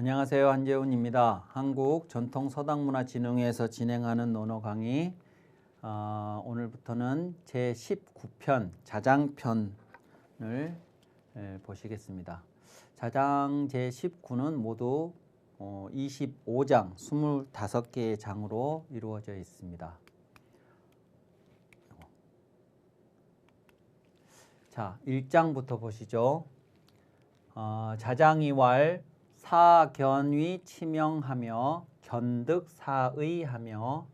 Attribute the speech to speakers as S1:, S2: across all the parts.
S1: 안녕하세요. 한재훈입니다. 한국 전통 서당문화진흥회에서 진행하는 논어 강의 어, 오늘부터는 제 19편 자장편을 에, 보시겠습니다. 자장 제 19는 모두 어, 25장, 25개의 장으로 이루어져 있습니다. 자, 1장부터 보시죠. 어, 자장이왈 사견위 치명하며 견득사의하며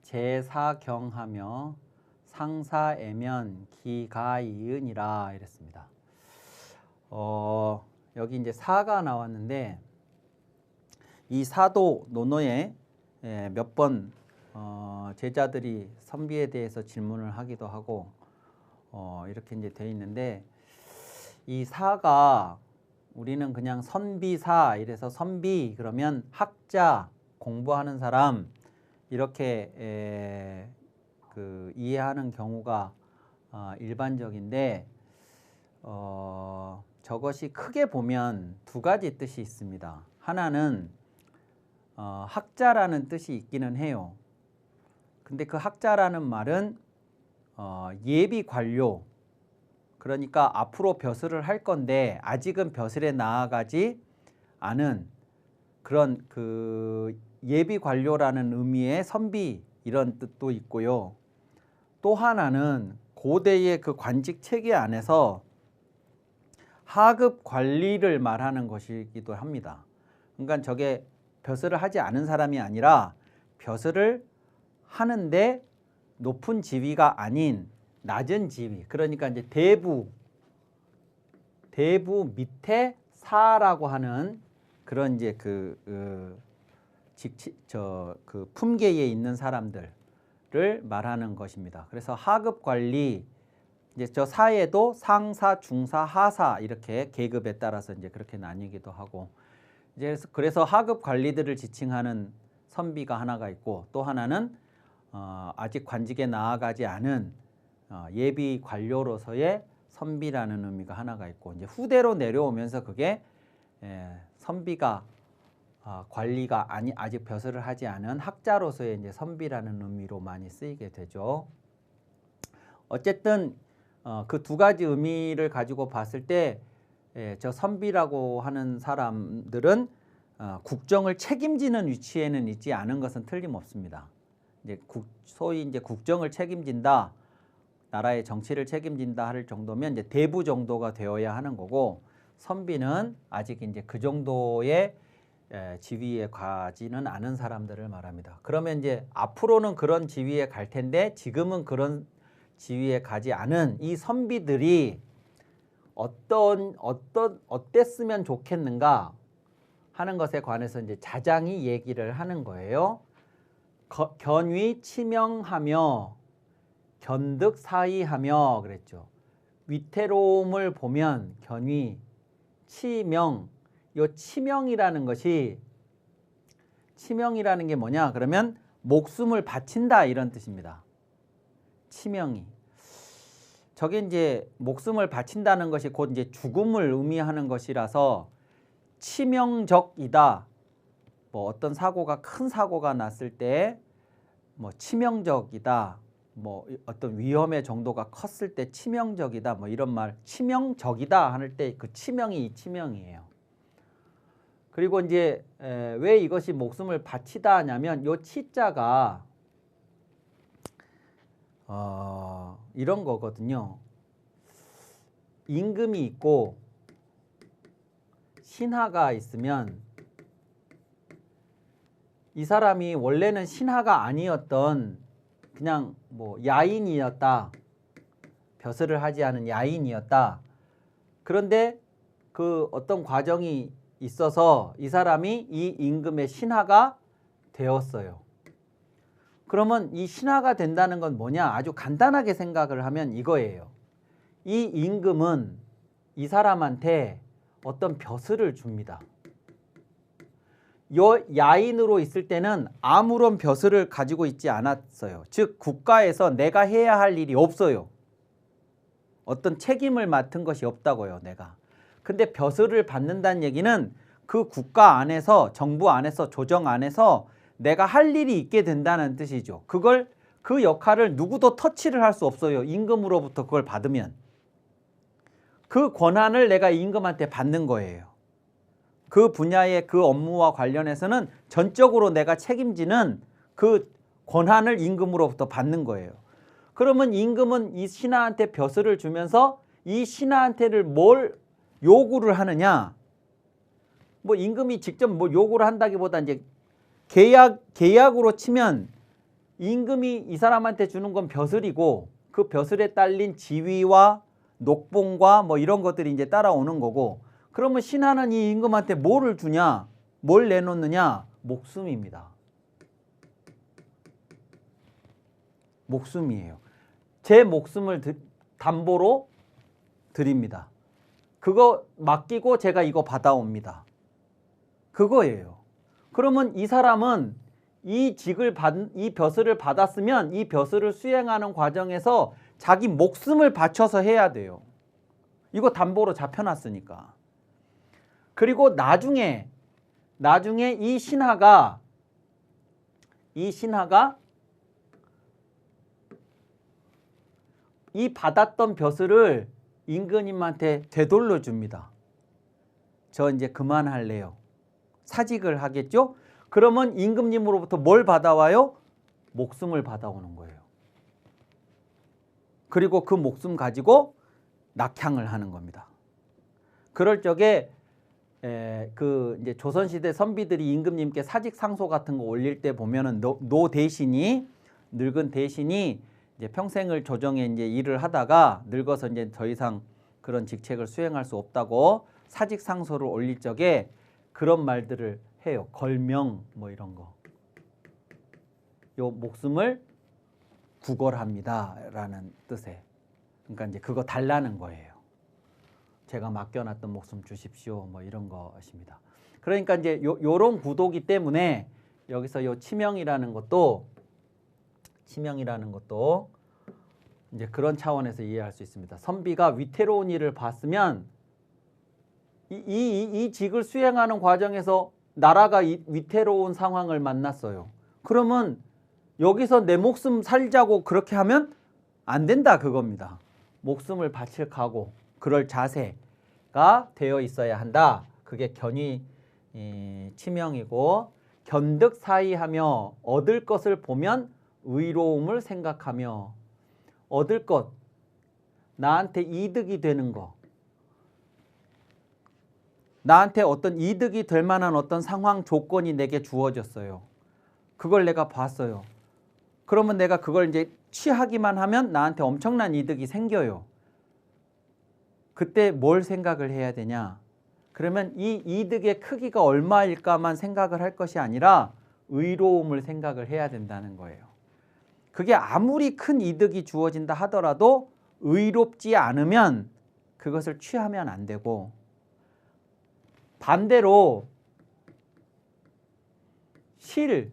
S1: 제사경하며 상사애면 기가이은이라 이랬습니다. 어, 여기 이제 사가 나왔는데 이 사도 논어에 몇번 어, 제자들이 선비에 대해서 질문을 하기도 하고 어, 이렇게 이제 돼 있는데 이 사가 우리는 그냥 선비사 이래서 선비 그러면 학자 공부하는 사람 이렇게 에, 그 이해하는 경우가 어, 일반적인데 어, 저것이 크게 보면 두 가지 뜻이 있습니다. 하나는 어, 학자라는 뜻이 있기는 해요. 근데 그 학자라는 말은 어, 예비 관료 그러니까 앞으로 벼슬을 할 건데 아직은 벼슬에 나아가지 않은 그런 그 예비 관료라는 의미의 선비 이런 뜻도 있고요. 또 하나는 고대의 그 관직 체계 안에서 하급 관리를 말하는 것이기도 합니다. 그러니까 저게 벼슬을 하지 않은 사람이 아니라 벼슬을 하는데 높은 지위가 아닌 낮은 지위 그러니까 이제 대부 대부 밑에 사라고 하는 그런 이제 그, 그 저그 품계에 있는 사람들을 말하는 것입니다. 그래서 하급 관리 이제 저 사에도 상사, 중사, 하사 이렇게 계급에 따라서 이제 그렇게 나뉘기도 하고 이제 그래서 하급 관리들을 지칭하는 선비가 하나가 있고 또 하나는 어, 아직 관직에 나아가지 않은 어, 예비 관료로서의 선비라는 의미가 하나가 있고 이제 후대로 내려오면서 그게 에, 선비가 어, 관리가 아니 아직 벼슬을 하지 않은 학자로서의 이제 선비라는 의미로 많이 쓰이게 되죠. 어쨌든 어, 그두 가지 의미를 가지고 봤을 때 저 선비라고 하는 사람들은 어, 국정을 책임지는 위치에는 있지 않은 것은 틀림없습니다. 이제 국, 소위 이제 국정을 책임진다. 나라의 정치를 책임진다 할 정도면 이제 대부 정도가 되어야 하는 거고 선비는 아직 이제 그 정도의 지위에 가지는 않은 사람들을 말합니다. 그러면 이제 앞으로는 그런 지위에 갈 텐데 지금은 그런 지위에 가지 않은 이 선비들이 어떤 어떤 어땠으면 좋겠는가 하는 것에 관해서 이제 자장이 얘기를 하는 거예요. 거, 견위 치명하며 견득 사이하며 그랬죠. 위태로움을 보면 견위, 치명, 요 치명이라는 것이 치명이라는 게 뭐냐? 그러면 목숨을 바친다 이런 뜻입니다. 치명이. 저게 이제 목숨을 바친다는 것이 곧 이제 죽음을 의미하는 것이라서 치명적이다. 뭐 어떤 사고가 큰 사고가 났을 때 뭐 치명적이다. 뭐 어떤 위험의 정도가 컸을 때 치명적이다 뭐 이런 말 치명적이다 할 때 그 치명이 이 치명이에요. 그리고 이제 에, 왜 이것이 목숨을 바치다 하냐면 요 치자가 어, 이런 거거든요. 임금이 있고 신하가 있으면 이 사람이 원래는 신하가 아니었던 그냥 뭐 야인이었다. 벼슬을 하지 않은 야인이었다. 그런데 그 어떤 과정이 있어서 이 사람이 이 임금의 신하가 되었어요. 그러면 이 신하가 된다는 건 뭐냐? 아주 간단하게 생각을 하면 이거예요. 이 임금은 이 사람한테 어떤 벼슬을 줍니다. 요 야인으로 있을 때는 아무런 벼슬을 가지고 있지 않았어요. 즉 국가에서 내가 해야 할 일이 없어요. 어떤 책임을 맡은 것이 없다고요, 내가. 근데 벼슬을 받는다는 얘기는 그 국가 안에서 정부 안에서 조정 안에서 내가 할 일이 있게 된다는 뜻이죠. 그걸 그 역할을 누구도 터치를 할 수 없어요. 임금으로부터 그걸 받으면 그 권한을 내가 임금한테 받는 거예요. 그 분야의 그 업무와 관련해서는 전적으로 내가 책임지는 그 권한을 임금으로부터 받는 거예요. 그러면 임금은 이 신하한테 벼슬을 주면서 이 신하한테를 뭘 요구를 하느냐? 뭐 임금이 직접 뭐 요구를 한다기보다 이제 계약 계약으로 치면 임금이 이 사람한테 주는 건 벼슬이고 그 벼슬에 딸린 지위와 녹봉과 뭐 이런 것들이 이제 따라오는 거고 그러면 신하는 이 임금한테 뭐를 주냐? 뭘 내놓느냐? 목숨입니다. 목숨이에요. 제 목숨을 드- 담보로 드립니다. 그거 맡기고 제가 이거 받아옵니다. 그거예요. 그러면 이 사람은 이 직을 받, 이 벼슬을 받았으면 이 벼슬을 수행하는 과정에서 자기 목숨을 바쳐서 해야 돼요. 이거 담보로 잡혀놨으니까. 그리고 나중에 나중에 이 신하가 이 신하가 이 받았던 벼슬을 임금님한테 되돌려 줍니다. 저 이제 그만할래요. 사직을 하겠죠? 그러면 임금님으로부터 뭘 받아와요? 목숨을 받아오는 거예요. 그리고 그 목숨 가지고 낙향을 하는 겁니다. 그럴 적에 에, 그 이제 조선시대 선비들이 임금님께 사직 상소 같은 거 올릴 때 보면은 노, 노 대신이 늙은 대신이 이제 평생을 조정에 이제 일을 하다가 늙어서 이제 더 이상 그런 직책을 수행할 수 없다고 사직 상소를 올릴 적에 그런 말들을 해요. 걸명 뭐 이런 거. 요 목숨을 구걸합니다라는 뜻에. 그러니까 이제 그거 달라는 거예요. 제가 맡겨놨던 목숨 주십시오. 뭐 이런 것입니다. 그러니까 이제 요, 요런 구도기 때문에 여기서 요 치명이라는 것도 치명이라는 것도 이제 그런 차원에서 이해할 수 있습니다. 선비가 위태로운 일을 봤으면 이, 이, 이- 이 직을 수행하는 과정에서 나라가 이, 위태로운 상황을 만났어요. 그러면 여기서 내 목숨 살자고 그렇게 하면 안 된다 그겁니다. 목숨을 바칠 각오, 그럴 자세가 되어 있어야 한다. 그게 견이 이, 치명이고 견득 사이하며 얻을 것을 보면 의로움을 생각하며 얻을 것 나한테 이득이 되는 거 나한테 어떤 이득이 될 만한 어떤 상황 조건이 내게 주어졌어요. 그걸 내가 봤어요. 그러면 내가 그걸 이제 취하기만 하면 나한테 엄청난 이득이 생겨요. 그때 뭘 생각을 해야 되냐? 그러면 이 이득의 크기가 얼마일까만 생각을 할 것이 아니라 의로움을 생각을 해야 된다는 거예요. 그게 아무리 큰 이득이 주어진다 하더라도 의롭지 않으면 그것을 취하면 안 되고 반대로 실,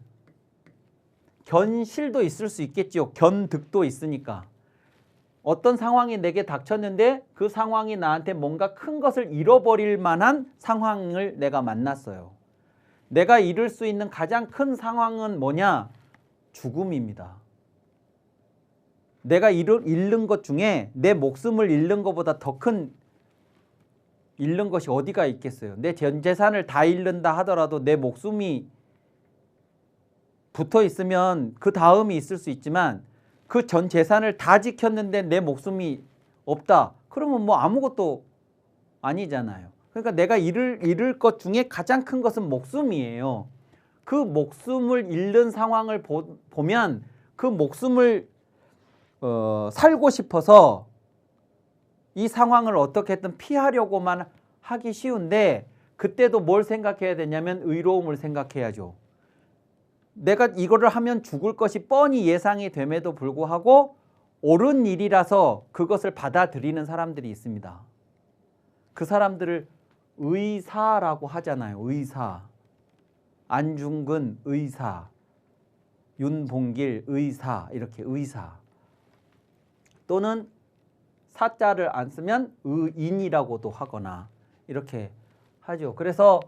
S1: 견실도 있을 수 있겠죠. 견득도 있으니까. 어떤 상황이 내게 닥쳤는데 그 상황이 나한테 뭔가 큰 것을 잃어버릴 만한 상황을 내가 만났어요. 내가 잃을 수 있는 가장 큰 상황은 뭐냐? 죽음입니다. 내가 잃는 것 중에 내 목숨을 잃는 것보다 더 큰 잃는 것이 어디가 있겠어요? 내전 재산을 다 잃는다 하더라도 내 목숨이 붙어 있으면 그 다음이 있을 수 있지만 그 전 재산을 다 지켰는데 내 목숨이 없다. 그러면 뭐 아무것도 아니잖아요. 그러니까 내가 잃을 잃을 것 중에 가장 큰 것은 목숨이에요. 그 목숨을 잃는 상황을 보, 보면 그 목숨을 어, 살고 싶어서 이 상황을 어떻게든 피하려고만 하기 쉬운데 그때도 뭘 생각해야 되냐면 의로움을 생각해야죠. 내가 이거를 하면 죽을 것이 뻔히 예상이 됨에도 불구하고 옳은 일이라서 그것을 받아들이는 사람들이 있습니다. 그 사람들을 의사라고 하잖아요. 의사. 안중근 의사. 윤봉길 의사. 이렇게 의사. 또는 사자를 안 쓰면 의인이라고도 하거나 이렇게 하죠. 그래서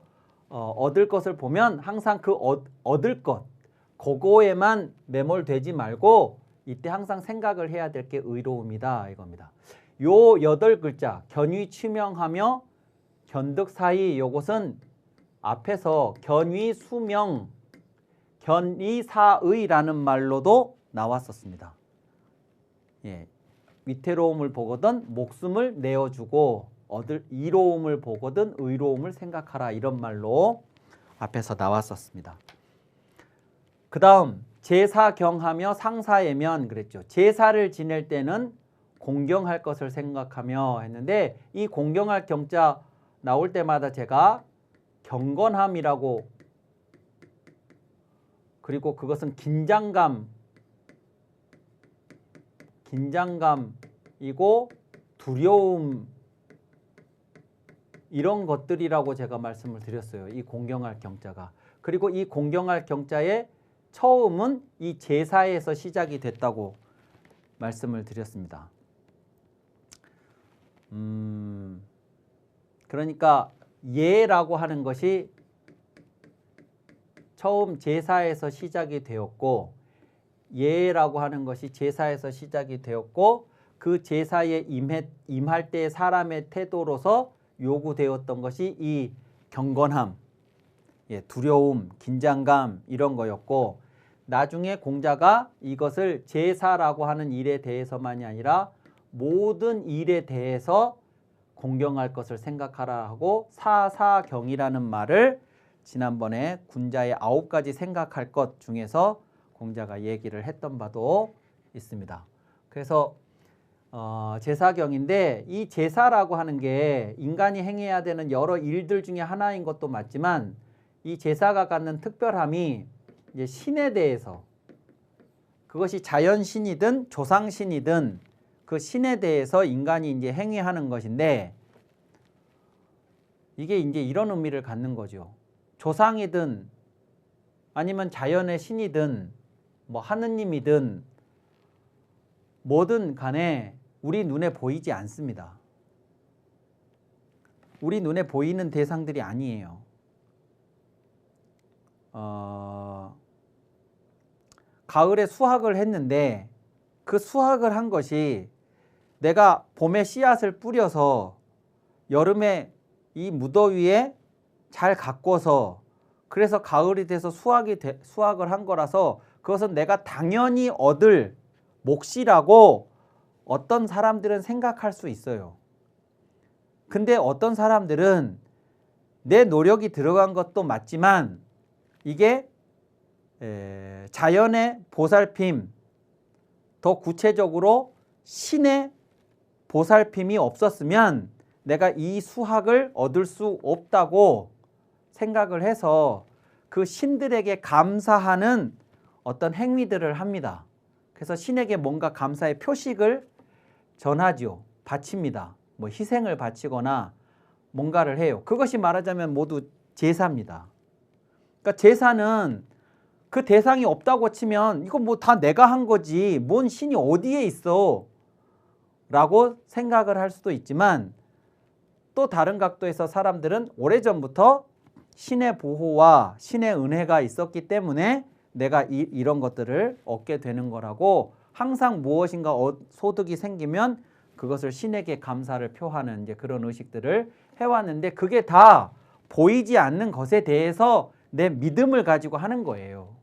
S1: 어, 얻을 것을 보면 항상 그 얻, 얻을 것 그거에만 매몰되지 말고 이때 항상 생각을 해야 될 게 의로움이다 이겁니다. 요 여덟 글자 견위 취명하며 견득 사이 요것은 앞에서 견위 수명 견위 사의라는 말로도 나왔었습니다. 예. 위태로움을 보거든 목숨을 내어주고 얻을 이로움을 보거든 의로움을 생각하라 이런 말로 앞에서 나왔었습니다. 그 다음 제사 경하며 상사예면 그랬죠. 제사를 지낼 때는 공경할 것을 생각하며 했는데 이 공경할 경자 나올 때마다 제가 경건함이라고 그리고 그것은 긴장감 긴장감이고 두려움 이런 것들이라고 제가 말씀을 드렸어요. 이 공경할 경자가. 그리고 이 공경할 경자의 처음은 이 제사에서 시작이 됐다고 말씀을 드렸습니다. 음, 그러니까 예라고 하는 것이 처음 제사에서 시작이 되었고 예라고 하는 것이 제사에서 시작이 되었고 그 제사에 임해, 임할 때 사람의 태도로서 요구되었던 것이 이 경건함, 예, 두려움, 긴장감 이런 거였고 나중에 공자가 이것을 제사라고 하는 일에 대해서만이 아니라 모든 일에 대해서 공경할 것을 생각하라 하고 사사경이라는 말을 지난번에 군자의 아홉 가지 생각할 것 중에서 공자가 얘기를 했던 바도 있습니다. 그래서 어, 제사경인데 이 제사라고 하는 게 인간이 행해야 되는 여러 일들 중에 하나인 것도 맞지만 이 제사가 갖는 특별함이 이제 신에 대해서 그것이 자연신이든 조상신이든 그 신에 대해서 인간이 이제 행위하는 것인데 이게 이제 이런 의미를 갖는 거죠. 조상이든 아니면 자연의 신이든 뭐 하느님이든 뭐든 간에 우리 눈에 보이지 않습니다. 우리 눈에 보이는 대상들이 아니에요. 어, 가을에 수확을 했는데 그 수확을 한 것이 내가 봄에 씨앗을 뿌려서 여름에 이 무더위에 잘 가꿔서 그래서 가을이 돼서 수확이 돼, 수확을 한 거라서 그것은 내가 당연히 얻을 몫이라고 어떤 사람들은 생각할 수 있어요. 근데 어떤 사람들은 내 노력이 들어간 것도 맞지만 이게 에, 자연의 보살핌, 더 구체적으로 신의 보살핌이 없었으면 내가 이 수학을 얻을 수 없다고 생각을 해서 그 신들에게 감사하는 어떤 행위들을 합니다. 그래서 신에게 뭔가 감사의 표식을 전하지요. 바칩니다. 뭐 희생을 바치거나 뭔가를 해요. 그것이 말하자면 모두 제사입니다. 그러니까 제사는 그 대상이 없다고 치면 이거 뭐 다 내가 한 거지. 뭔 신이 어디에 있어? 라고 생각을 할 수도 있지만 또 다른 각도에서 사람들은 오래전부터 신의 보호와 신의 은혜가 있었기 때문에 내가 이, 이런 것들을 얻게 되는 거라고 항상 무엇인가 어, 소득이 생기면 그것을 신에게 감사를 표하는 이제 그런 의식들을 해왔는데 그게 다 보이지 않는 것에 대해서 내 믿음을 가지고 하는 거예요.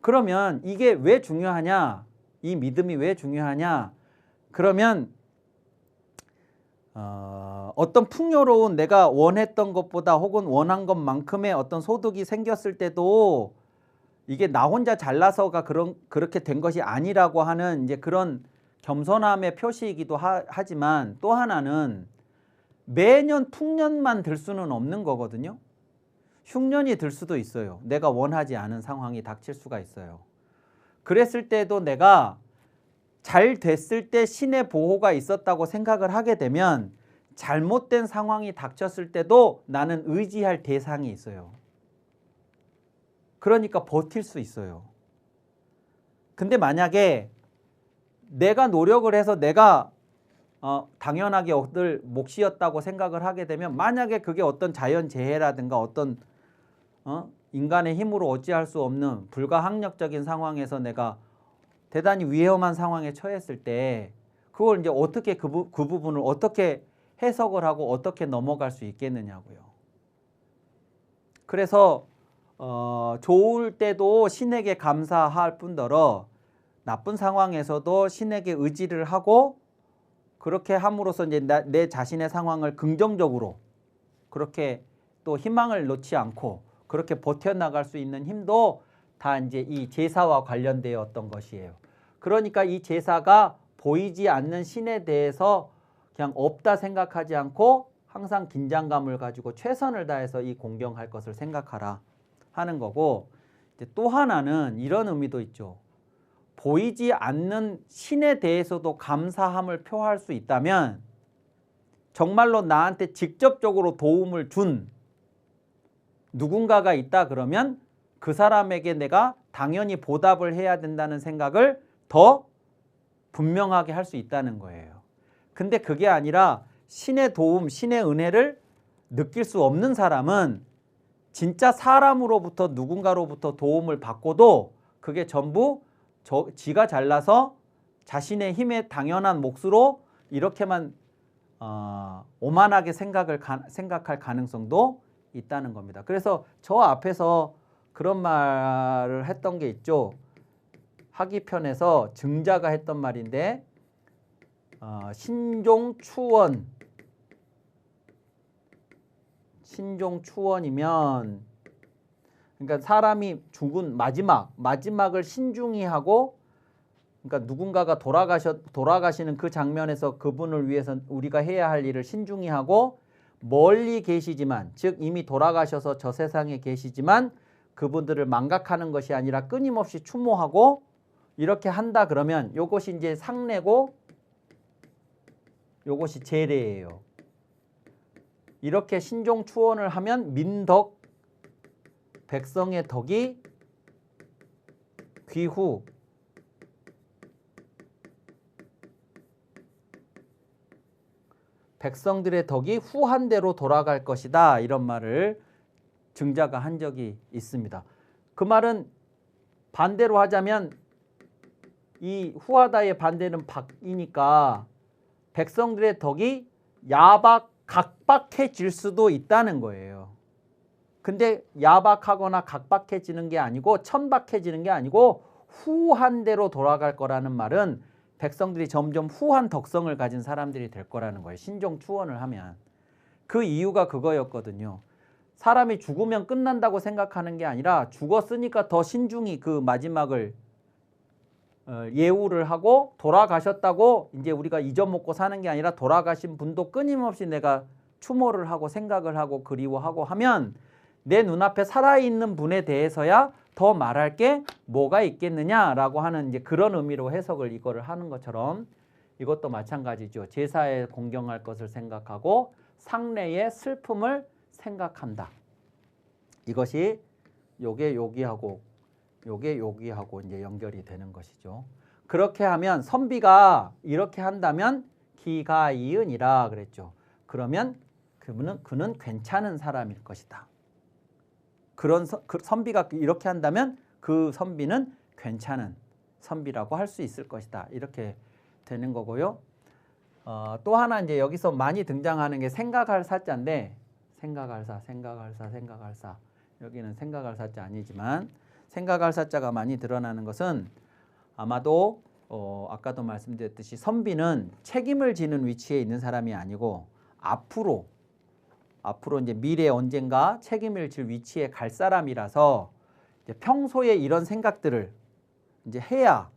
S1: 그러면 이게 왜 중요하냐? 이 믿음이 왜 중요하냐? 그러면 어, 어떤 풍요로운 내가 원했던 것보다 혹은 원한 것만큼의 어떤 소득이 생겼을 때도 이게 나 혼자 잘나서가 그런 그렇게 된 것이 아니라고 하는 이제 그런 겸손함의 표시이기도 하, 하지만 또 하나는 매년 풍년만 들 수는 없는 거거든요. 흉년이 들 수도 있어요. 내가 원하지 않은 상황이 닥칠 수가 있어요. 그랬을 때도 내가 잘 됐을 때 신의 보호가 있었다고 생각을 하게 되면 잘못된 상황이 닥쳤을 때도 나는 의지할 대상이 있어요. 그러니까 버틸 수 있어요. 근데 만약에 내가 노력을 해서 내가 어, 당연하게 얻을 몫이었다고 생각을 하게 되면 만약에 그게 어떤 자연 재해라든가 어떤 어? 인간의 힘으로 어찌할 수 없는 불가항력적인 상황에서 내가 대단히 위험한 상황에 처했을 때 그걸 이제 어떻게 그, 부, 그 부분을 어떻게 해석을 하고 어떻게 넘어갈 수 있겠느냐고요. 그래서 어, 좋을 때도 신에게 감사할 뿐더러 나쁜 상황에서도 신에게 의지를 하고 그렇게 함으로써 이제 나, 내 자신의 상황을 긍정적으로 그렇게 또 희망을 놓지 않고 그렇게 버텨나갈 수 있는 힘도 다 이제 이 제사와 관련되었던 것이에요. 그러니까 이 제사가 보이지 않는 신에 대해서 그냥 없다 생각하지 않고 항상 긴장감을 가지고 최선을 다해서 이 공경할 것을 생각하라 하는 거고 또 하나는 이런 의미도 있죠. 보이지 않는 신에 대해서도 감사함을 표할 수 있다면 정말로 나한테 직접적으로 도움을 준 누군가가 있다 그러면 그 사람에게 내가 당연히 보답을 해야 된다는 생각을 더 분명하게 할 수 있다는 거예요. 근데 그게 아니라 신의 도움, 신의 은혜를 느낄 수 없는 사람은 진짜 사람으로부터 누군가로부터 도움을 받고도 그게 전부 저, 지가 잘나서 자신의 힘의 당연한 몫으로 이렇게만 어, 오만하게 생각을 가, 생각할 가능성도 있다는 겁니다. 그래서 저 앞에서 그런 말을 했던 게 있죠. 하기편에서 증자가 했던 말인데 어, 신종 추원 신종 추원이면 그러니까 사람이 죽은 마지막 마지막을 신중히 하고 그러니까 누군가가 돌아가셔 돌아가시는 그 장면에서 그분을 위해서 우리가 해야 할 일을 신중히 하고 멀리 계시지만 즉 이미 돌아가셔서 저 세상에 계시지만 그분들을 망각하는 것이 아니라 끊임없이 추모하고 이렇게 한다 그러면 요것이 이제 상례고 요것이 제례예요. 이렇게 신종 추원을 하면 민덕 백성의 덕이 귀후 백성들의 덕이 후한대로 돌아갈 것이다 이런 말을 증자가 한 적이 있습니다. 그 말은 반대로 하자면 이 후하다의 반대는 박이니까 백성들의 덕이 야박 각박해질 수도 있다는 거예요. 근데 야박하거나 각박해지는 게 아니고 천박해지는 게 아니고 후한 대로 돌아갈 거라는 말은 백성들이 점점 후한 덕성을 가진 사람들이 될 거라는 거예요. 신종 추원을 하면. 그 이유가 그거였거든요. 사람이 죽으면 끝난다고 생각하는 게 아니라 죽었으니까 더 신중히 그 마지막을 어, 예우를 하고 돌아가셨다고 이제 우리가 잊어먹고 사는 게 아니라 돌아가신 분도 끊임없이 내가 추모를 하고 생각을 하고 그리워하고 하면 내 눈앞에 살아있는 분에 대해서야 더 말할 게 뭐가 있겠느냐라고 하는 이제 그런 의미로 해석을 이거를 하는 것처럼 이것도 마찬가지죠. 제사에 공경할 것을 생각하고 상례의 슬픔을 생각한다. 이것이 요게 여기하고 요게 여기하고 이제 연결이 되는 것이죠. 그렇게 하면 선비가 이렇게 한다면 기가 이은이라 그랬죠. 그러면 그분은 그는 괜찮은 사람일 것이다. 그런 서, 그 선비가 이렇게 한다면 그 선비는 괜찮은 선비라고 할 수 있을 것이다. 이렇게 되는 거고요. 어, 또 하나 이제 여기서 많이 등장하는 게 생각할 사자인데 생각할 사, 생각할 사, 생각할 사. 여기는 생각할 사자 아니지만 생각할 사자가 많이 드러나는 것은 아마도 어, 아까도 말씀드렸듯이 선비는 책임을 지는 위치에 있는 사람이 아니고 앞으로 앞으로 이제 미래 언젠가 책임을 질 위치에 갈 사람이라서 평소에 이런 생각들을 이제 해야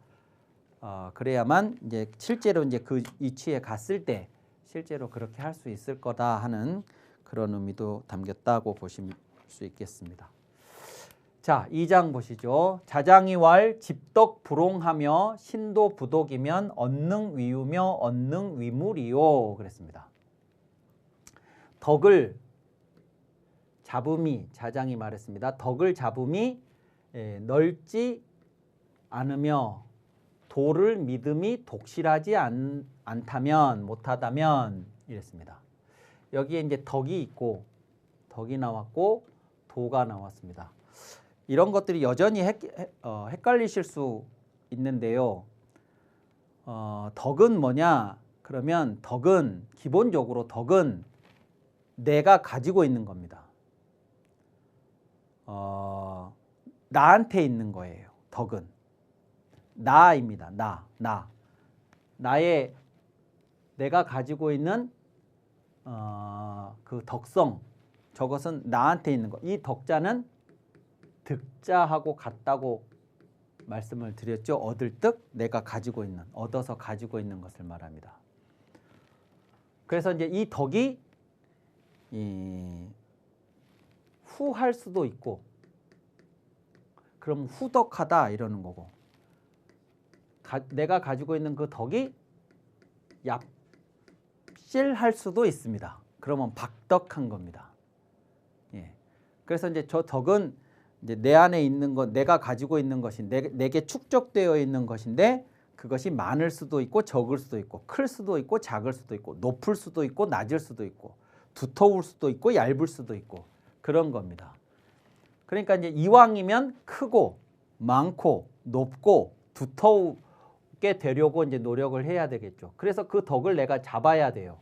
S1: 어, 그래야만 이제 실제로 이제 그 위치에 갔을 때 실제로 그렇게 할 수 있을 거다 하는 그런 의미도 담겼다고 보실 수 있겠습니다. 자, 2장 보시죠. 자장이왈 집덕 불옹하며 신도 부독이면 언능 위우며 언능 위물이요 그랬습니다. 덕을 잡음이 자장이 말했습니다. 덕을 잡음이 예, 넓지 않으며 도를 믿음이 독실하지 않, 않다면 못하다면 이랬습니다. 여기에 이제 덕이 있고 덕이 나왔고 도가 나왔습니다. 이런 것들이 여전히 헷, 헷, 어, 헷갈리실 수 있는데요. 어, 덕은 뭐냐? 그러면 덕은 기본적으로 덕은 내가 가지고 있는 겁니다. 어, 나한테 있는 거예요. 덕은 나입니다. 나, 나, 나의 내가 가지고 있는 어, 그 덕성 저것은 나한테 있는 거. 이 덕자는 득자하고 같다고 말씀을 드렸죠. 얻을 득 내가 가지고 있는 얻어서 가지고 있는 것을 말합니다. 그래서 이제 이 덕이 이 후할 수도 있고 그럼 후덕하다 이러는 거고 가, 내가 가지고 있는 그 덕이 얍실할 수도 있습니다. 그러면 박덕한 겁니다. 예. 그래서 이제 저 덕은 이제 내 안에 있는 것, 내가 가지고 있는 것이 내, 내게 축적되어 있는 것인데 그것이 많을 수도 있고 적을 수도 있고 클 수도 있고 작을 수도 있고 높을 수도 있고 낮을 수도 있고 두터울 수도 있고 얇을 수도 있고 그런 겁니다. 그러니까 이제 이왕이면 크고 많고 높고 두터우게 되려고 이제 노력을 해야 되겠죠. 그래서 그 덕을 내가 잡아야 돼요.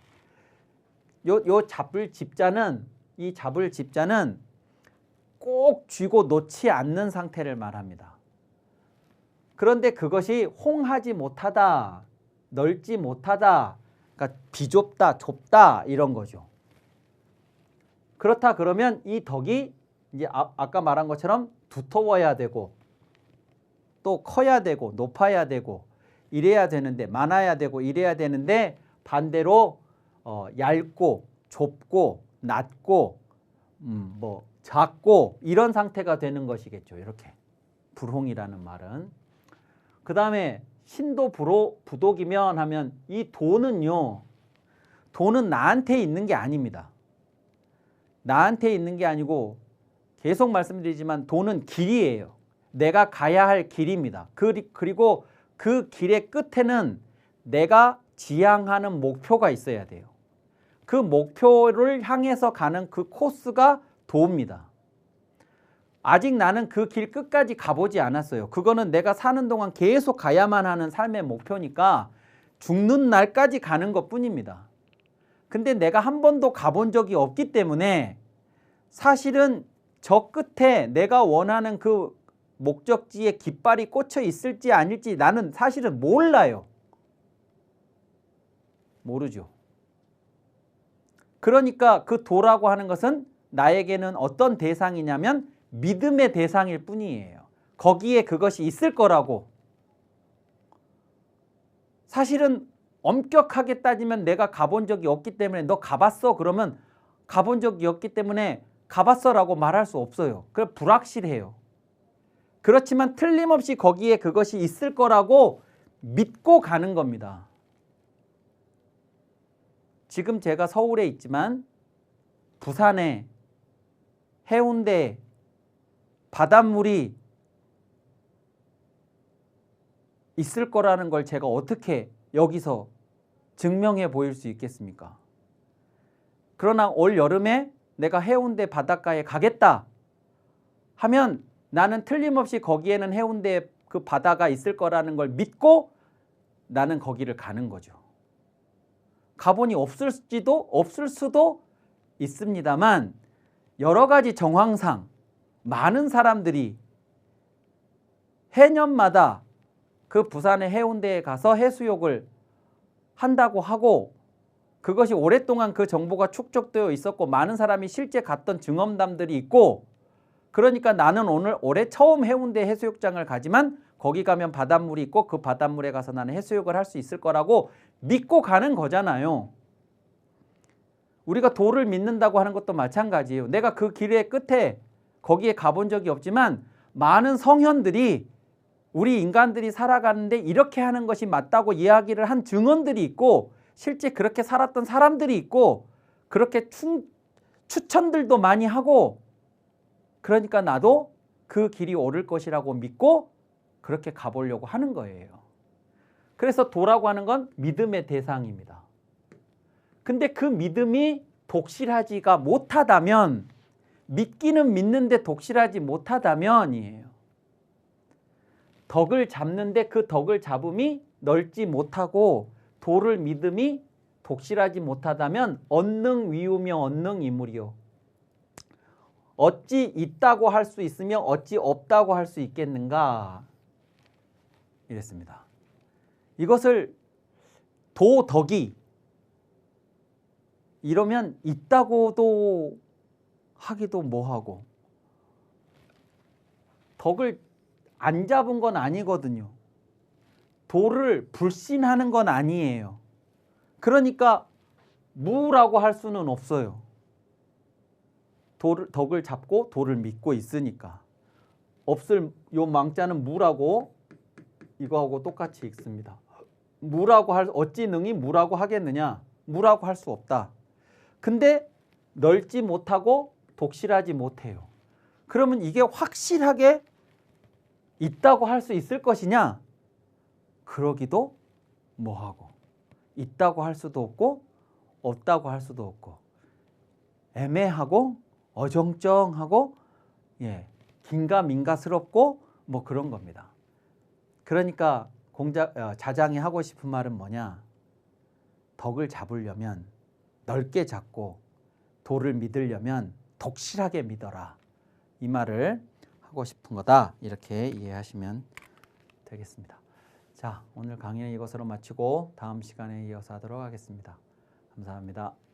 S1: 요, 요 잡을 집자는 이 잡을 집자는 꼭 쥐고 놓지 않는 상태를 말합니다. 그런데 그것이 홍하지 못하다, 넓지 못하다, 그러니까 비좁다, 좁다 이런 거죠. 그렇다 그러면 이 덕이 이제 아, 아까 말한 것처럼 두터워야 되고 또 커야 되고 높아야 되고 이래야 되는데 많아야 되고 이래야 되는데 반대로 어, 얇고 좁고 낮고 음, 뭐 작고 이런 상태가 되는 것이겠죠. 이렇게 불홍이라는 말은 그 다음에 신도 부로, 부독이면 하면 이 돈은요. 돈은 나한테 있는 게 아닙니다. 나한테 있는 게 아니고 계속 말씀드리지만 돈은 길이에요. 내가 가야 할 길입니다. 그리고 그 길의 끝에는 내가 지향하는 목표가 있어야 돼요. 그 목표를 향해서 가는 그 코스가 도입니다. 아직 나는 그 길 끝까지 가보지 않았어요. 그거는 내가 사는 동안 계속 가야만 하는 삶의 목표니까 죽는 날까지 가는 것 뿐입니다. 근데 내가 한 번도 가본 적이 없기 때문에 사실은 저 끝에 내가 원하는 그 목적지에 깃발이 꽂혀 있을지 아닐지 나는 사실은 몰라요. 모르죠. 그러니까 그 도라고 하는 것은 나에게는 어떤 대상이냐면 믿음의 대상일 뿐이에요. 거기에 그것이 있을 거라고. 사실은 엄격하게 따지면 내가 가본 적이 없기 때문에 너 가봤어? 그러면 가본 적이 없기 때문에 가봤어 라고 말할 수 없어요. 그 불확실해요. 그렇지만 틀림없이 거기에 그것이 있을 거라고 믿고 가는 겁니다. 지금 제가 서울에 있지만 부산에 해운대 바닷물이 있을 거라는 걸 제가 어떻게 여기서 증명해 보일 수 있겠습니까? 그러나 올 여름에 내가 해운대 바닷가에 가겠다 하면 나는 틀림없이 거기에는 해운대 그 바다가 있을 거라는 걸 믿고 나는 거기를 가는 거죠. 가본이 없을지도 없을 수도 있습니다만 여러 가지 정황상 많은 사람들이 해년마다 그 부산의 해운대에 가서 해수욕을 한다고 하고 그것이 오랫동안 그 정보가 축적되어 있었고 많은 사람이 실제 갔던 증언담들이 있고 그러니까 나는 오늘 올해 처음 해운대 해수욕장을 가지만 거기 가면 바닷물이 있고 그 바닷물에 가서 나는 해수욕을 할 수 있을 거라고 믿고 가는 거잖아요. 우리가 도를 믿는다고 하는 것도 마찬가지예요. 내가 그 길의 끝에 거기에 가본 적이 없지만 많은 성현들이 우리 인간들이 살아가는데 이렇게 하는 것이 맞다고 이야기를 한 증언들이 있고 실제 그렇게 살았던 사람들이 있고 그렇게 추, 추천들도 많이 하고 그러니까 나도 그 길이 옳을 것이라고 믿고 그렇게 가보려고 하는 거예요. 그래서 도라고 하는 건 믿음의 대상입니다. 근데 그 믿음이 독실하지가 못하다면 믿기는 믿는데 독실하지 못하다면이에요. 덕을 잡는데 그 덕을 잡음이 넓지 못하고 도를 믿음이 독실하지 못하다면 언능 위우며 언능 이물이요. 어찌 있다고 할 수 있으며 어찌 없다고 할 수 있겠는가 이랬습니다. 이것을 도덕이 이러면 있다고도 하기도 뭐하고 덕을 안 잡은 건 아니거든요. 도를 불신하는 건 아니에요. 그러니까 무라고 할 수는 없어요. 도를, 덕을 잡고 도를 믿고 있으니까 없을 요 망자는 무라고 이거하고 똑같이 읽습니다. 무라고 할 어찌 능히 무라고 하겠느냐? 무라고 할 수 없다. 근데 넓지 못하고 독실하지 못해요. 그러면 이게 확실하게 있다고 할 수 있을 것이냐? 그러기도 뭐하고 있다고 할 수도 없고 없다고 할 수도 없고 애매하고 어정쩡하고 예 긴가민가스럽고 뭐 그런 겁니다. 그러니까 공자 어, 자장이 하고 싶은 말은 뭐냐? 덕을 잡으려면 넓게 잡고 도를 믿으려면 독실하게 믿어라. 이 말을 하고 싶은 거다. 이렇게 이해하시면 되겠습니다. 자, 오늘 강의는 이것으로 마치고 다음 시간에 이어서 하도록 하겠습니다. 감사합니다.